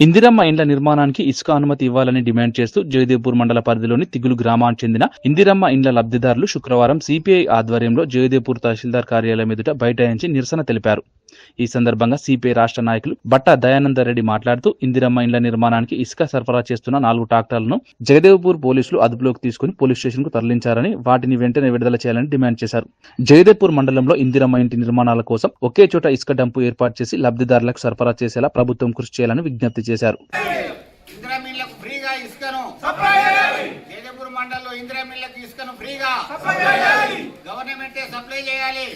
ఇందిరమ్మ ఇండ్ల నిర్మాణానికి ఇసుక అనుమతి ఇవ్వాలని డిమాండ్ చేస్తూ జయదేవ్పూర్ మండల పరిధిలోని తిగులు గ్రామానికి చెందిన ఇందిరమ్మ ఇండ్ల లబ్ధిదారులు శుక్రవారం సిపిఐ ఆధ్వర్యంలో జయదేవ్పూర్ తహసీల్దార్ కార్యాలయం ఎదుట బైఠాయించి నిరసన తెలిపారు. ఈ సందర్భంగా సిపిఐ రాష్ట్ర నాయకులు బట్ట దయానంద రెడ్డి మాట్లాడుతూ ఇందిరమ్మ ఇండ్ల నిర్మాణానికి ఇసుక సరఫరా చేస్తున్న నాలుగు ట్రాక్టర్లను జగదేవ్పూర్ పోలీసులు అదుపులోకి తీసుకుని పోలీస్ స్టేషన్కు తరలించారని వాటిని వెంటనే విడుదల చేయాలని డిమాండ్ చేశారు. జయదేవ్పూర్ మండలంలో ఇందిరమ్మ ఇంటి నిర్మాణాల కోసం ఒకే చోట ఇసుక డంపు ఏర్పాటు చేసి లబ్ధిదారులకు సరఫరా చేసేలా ప్రభుత్వం కృషి చేయాలని విజ్ఞప్తి చేశారు. మండలంలో ఇందిరా మిల్లకు ఇసుకను ఫ్రీగా గవర్నమెంటే సప్లై చేయాలి.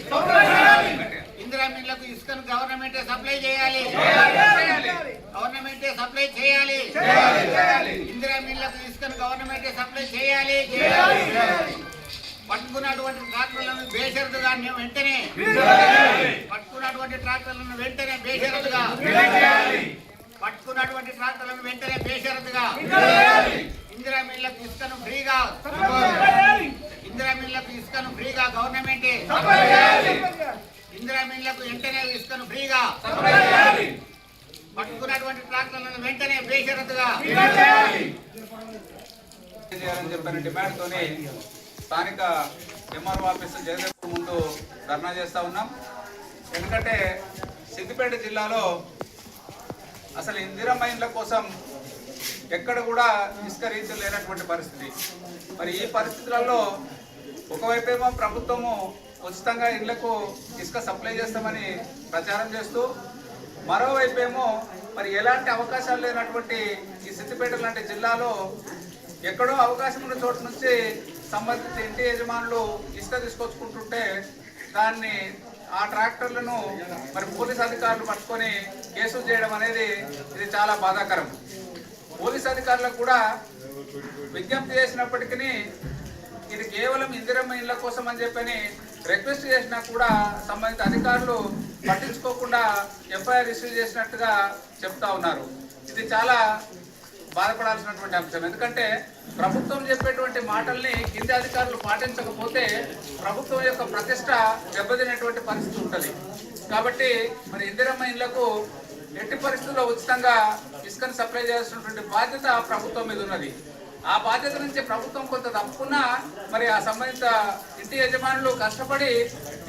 ఇందిరా మిల్లకు ఇసుకను గవర్నమెంటే సప్లై చేయాలి. గవర్నమెంటే సప్లై చేయాలి. ఇందిరా మిల్లకు ఇసుకను గవర్నమెంటే సప్లై చేయాలి. పట్టుకున్నటువంటి ట్రాక్టర్లను బేషరతుగా వెంటనే పట్టుకున్నటువంటి ట్రాక్టర్లను వెంటనే బేషరతుగా. పట్టుకున్నటువంటి ట్రాక్టర్లను వెంటనే బేషరతుగా. ఇందిరా మిల్లకు ఇసుకను ఫ్రీగా ఇందిరా మిల్లకు ఇసుకను ఫ్రీగా గవర్నమెంట్ ఇందిరా మిల్లకు వెంటనే ఇసుకను ఫ్రీగా పట్టుకున్నటువంటి ట్రాక్టర్లను వెంటనే బేషరతుగా చేయాలని చెప్పిన డిమాండ్తోనే స్థానిక ఎంఆర్ఓ ఆఫీస్ జగదేపూర్ ముందు ధర్నా చేస్తా ఉన్నాం. ఎందుకంటే సిద్దిపేట జిల్లాలో అసలు ఇందిరమ్మ ఇండ్ల కోసం ఎక్కడ కూడా ఇసుక రీచ్ లేనటువంటి పరిస్థితి. మరి ఈ పరిస్థితులలో ఒకవైపేమో ప్రభుత్వము ఉచితంగా ఇళ్ళకు ఇసుక సప్లై చేస్తామని ప్రచారం చేస్తూ మరోవైపేమో మరి ఎలాంటి అవకాశాలు లేనటువంటి ఈ సిద్దిపేట లాంటి జిల్లాలో ఎక్కడో అవకాశం ఉన్న చోటు నుంచి సంబంధిత ఇంటి యజమానులు ఇసుక తీసుకొచ్చుకుంటుంటే దాన్ని ఆ ట్రాక్టర్లను మరి పోలీస్ అధికారులు పట్టుకొని కేసులు చేయడం అనేది ఇది చాలా బాధాకరం. పోలీస్ అధికారులకు కూడా విజ్ఞప్తి చేసినప్పటికీ ఇది కేవలం ఇందిరమ్మ ఇళ్ళ కోసం అని చెప్పని రిక్వెస్ట్ చేసినా కూడా సంబంధిత అధికారులు పట్టించుకోకుండా ఎఫ్ఐఆర్ ఇష్యూ చేసినట్టుగా చెప్తా ఉన్నారు. ఇది చాలా బాధపడాల్సినటువంటి అంశం. ఎందుకంటే ప్రభుత్వం చెప్పేటువంటి మాటల్ని కింది అధికారులు పాటించకపోతే ప్రభుత్వం యొక్క ప్రతిష్ట దెబ్బతినేటువంటి పరిస్థితి ఉంటుంది. కాబట్టి మరి ఇందిరమ్మ ఇళ్ళకు ఎట్టి పరిస్థితుల్లో ఉచితంగా ఇసుకను సప్లై చేయాల్సినటువంటి బాధ్యత ప్రభుత్వం మీద ఉన్నది. ఆ బాధ్యత నుంచి ప్రభుత్వం కొంత తప్పుకున్నా మరి ఆ సంబంధిత ఇంటి యజమానులు కష్టపడి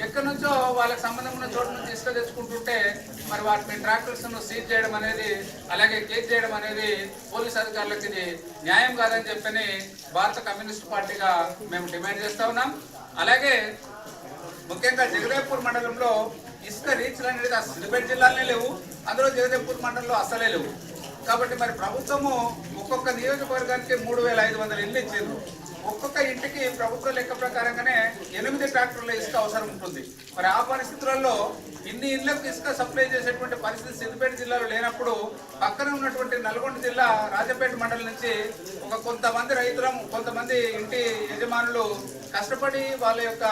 ఎక్కడి నుంచో వాళ్ళకి సంబంధం ఉన్న చోటు నుంచి ఇసుక తెచ్చుకుంటుంటే మరి వాటిని ట్రాక్టర్స్ను సీజ్ చేయడం అనేది అలాగే కేజ్ చేయడం అనేది పోలీస్ అధికారులకు ఇది న్యాయం కాదని చెప్పని భారత కమ్యూనిస్ట్ పార్టీగా మేము డిమాండ్ చేస్తా ఉన్నాం. అలాగే ముఖ్యంగా జగదేవ్పూర్ మండలంలో ఇసుక రీచ్లు అనేది అసలు సిద్దిపేట జిల్లాలోనే లేవు. అందులో జగదేవ్పూర్ మండలంలో అసలే లేవు. కాబట్టి మరి ప్రభుత్వము ఒక్కొక్క నియోజకవర్గానికి మూడు వేల ఐదు వందల ఇల్లు ఇచ్చింది ఒక్కొక్క ఇంటికి ప్రభుత్వ లెక్క ప్రకారంగానే ఎనిమిది ట్రాక్టర్ల ఇసుక అవసరం ఉంటుంది. మరి ఆ పరిస్థితులలో ఇన్ని ఇళ్ళకు ఇసుక సప్లై చేసేటువంటి పరిస్థితి సిద్దిపేట జిల్లాలో లేనప్పుడు పక్కన ఉన్నటువంటి నల్గొండ జిల్లా రాజపేట మండలం నుంచి ఒక కొంతమంది రైతులం కొంతమంది ఇంటి యజమానులు కష్టపడి వాళ్ళ యొక్క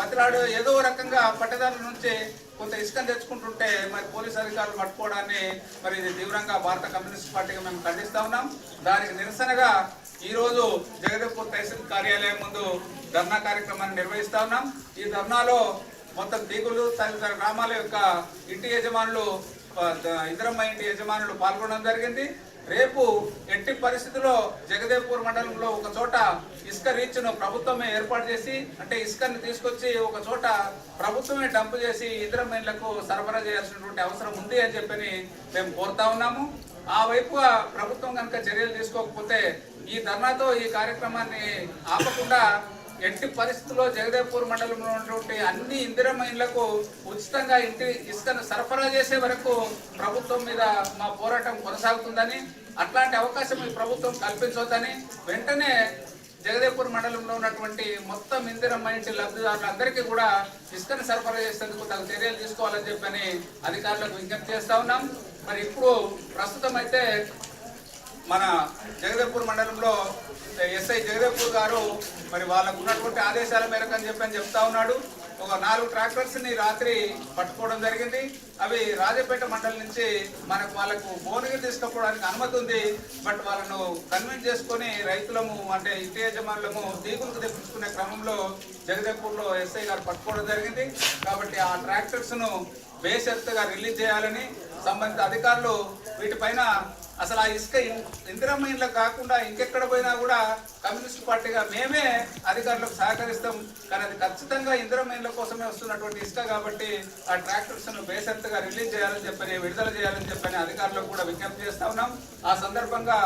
బతిలాడు ఏదో రకంగా పట్టదారుల నుంచి కొంత ఇసుకను తెచ్చుకుంటుంటే మరి పోలీస్ అధికారులు పట్టుకోవడాన్ని మరి ఇది తీవ్రంగా భారత కమ్యూనిస్ట్ పార్టీగా మేము ఖండిస్తా ఉన్నాం. దానికి నిరసనగా ఈ రోజు జగదేవ్పూర్ తహసీల్ కార్యాలయం ముందు ధర్నా కార్యక్రమాన్ని నిర్వహిస్తా ఉన్నాం. ఈ ధర్నాలో మొత్తం దిగులు తదితర గ్రామాల యొక్క ఇంటి యజమానులు ఇంద్రమ్మ ఇంటి యజమానులు పాల్గొనడం జరిగింది. రేపు ఎట్టి పరిస్థితుల్లో జగదేవ్పూర్ మండలంలో ఒక చోట ఇసుక రీచ్ను ప్రభుత్వమే ఏర్పాటు చేసి అంటే ఇసుకని తీసుకొచ్చి ఒక చోట ప్రభుత్వమే డంప్ చేసి ఇతర మైన్లకు సరఫరా చేయాల్సినటువంటి అవసరం ఉంది అని చెప్పని మేము కోరుతా ఉన్నాము. ఆ వైపుగా ప్రభుత్వం కనుక చర్యలు తీసుకోకపోతే ఈ ధర్నాతో ఈ కార్యక్రమాన్ని ఆపకుండా ఎట్టి పరిస్థితుల్లో జగదేవ్పూర్ మండలంలో ఉన్నటువంటి అన్ని ఇందిర ఇళ్ళకు ఉచితంగా ఇంటి ఇసుకను సరఫరా చేసే వరకు ప్రభుత్వం మీద మా పోరాటం కొనసాగుతుందని అట్లాంటి అవకాశం ఈ ప్రభుత్వం కల్పించవద్దని వెంటనే జగదేవ్పూర్ మండలంలో ఉన్నటువంటి మొత్తం ఇందిర ఇంటి లబ్ధిదారులందరికీ కూడా ఇసుకను సరఫరా చేసేందుకు తగు చర్యలు తీసుకోవాలని చెప్పని అధికారులకు విజ్ఞప్తి చేస్తా ఉన్నాం. మరి ఇప్పుడు ప్రస్తుతం అయితే మన జగదేవ్పూర్ మండలంలో ఎస్ఐ జగదేవ్పూర్ గారు మరి వాళ్ళకు ఉన్నటువంటి ఆదేశాల మేరకు అని చెప్పని చెప్తా ఉన్నాడు. ఒక నాలుగు ట్రాక్టర్స్ని రాత్రి పట్టుకోవడం జరిగింది. అవి రాజపేట మండలి నుంచి మనకు వాళ్ళకు భువనగిరి తీసుకపోవడానికి అనుమతి ఉంది. బట్ వాళ్ళను కన్విన్స్ చేసుకొని రైతులము అంటే ఇంటి యజమానులము తీగులకు తెప్పించుకునే క్రమంలో జగదేపూర్లో ఎస్ఐ గారు పట్టుకోవడం జరిగింది. కాబట్టి ఆ ట్రాక్టర్స్ను బేషరతుగా రిలీజ్ చేయాలని సంబంధిత అధికారులు వీటిపైన అసలు ఆ ఇసుక ఇందిరమ్మ ఇండ్ల కాకుండా ఇంకెక్కడ పోయినా కూడా కమ్యూనిస్ట్ పార్టీగా మేమే అధికారులకు సహకరిస్తాం. కానీ అది ఖచ్చితంగా ఇందిరమ్మ ఇండ్ల కోసమే వస్తున్నటువంటి ఇసుక కాబట్టి ఆ ట్రాక్టర్స్ను బేసంతగా రిలీజ్ చేయాలని చెప్పని విడుదల చేయాలని చెప్పని అధికారులకు కూడా విజ్ఞప్తి చేస్తా ఉన్నాం. ఆ సందర్భంగా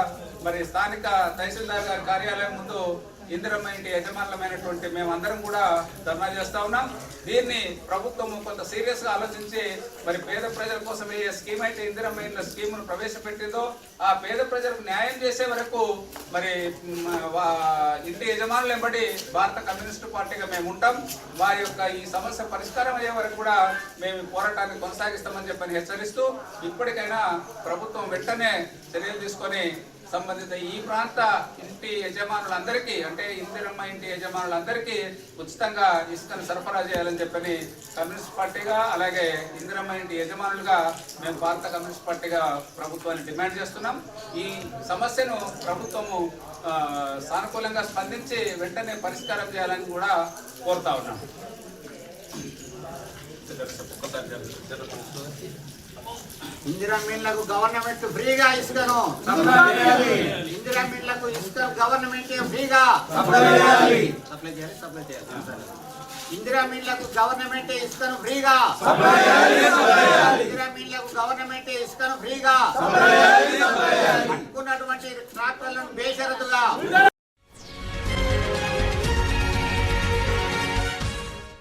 మరి స్థానిక తహసీల్దార్ గారి కార్యాలయం ముందు ఇందిరమ్మ ఇంటి యజమానులమైనటువంటి మేమందరం కూడా ధర్నా చేస్తా ఉన్నాం. దీన్ని ప్రభుత్వం కొంత సీరియస్గా ఆలోచించి మరి పేద ప్రజల కోసం ఏ స్కీమ్ అయితే ఇందిరమ్మ ఇండ్ల స్కీమ్ ప్రవేశపెట్టిందో ఆ పేద ప్రజలకు న్యాయం చేసే వరకు మరి ఇంటి యజమానులు ఎంబడి భారత కమ్యూనిస్టు పార్టీగా మేము ఉంటాం. వారి యొక్క ఈ సమస్య పరిష్కారం అయ్యే వరకు కూడా మేము పోరాటాన్ని కొనసాగిస్తామని చెప్పని హెచ్చరిస్తూ ఇప్పటికైనా ప్రభుత్వం వెంటనే చర్యలు తీసుకొని సంబంధిత ఈ ప్రాంత ఇంటి యజమానులందరికీ అంటే ఇందిరమ్మ ఇంటి యజమానులందరికీ ఉచితంగా ఇసుకను సరఫరా చేయాలని చెప్పని కమ్యూనిస్ట్ పార్టీగా అలాగే ఇందిరమ్మ ఇంటి యజమానులుగా మేము భారత కమ్యూనిస్ట్ పార్టీగా ప్రభుత్వాన్ని డిమాండ్ చేస్తున్నాం. ఈ సమస్యను ప్రభుత్వము సానుకూలంగా స్పందించి వెంటనే పరిష్కారం చేయాలని కూడా కోరుతా ఉన్నాం. ఇందిరా మిల్లకు గవర్నమెంట్ ఫ్రీగా ఇసుకను. ఇందిరా మిల్లకు ఇసుక గవర్నమెంట్ ఫ్రీగా. సప్లై చేయాలి. సప్లై చేయాలి ఇందిరా మిల్లకు గవర్నమెంట్ ఇసుకను ఫ్రీగా. ఇందిరా మిల్లకు గవర్నమెంట్ ఇసుకను ఫ్రీగా.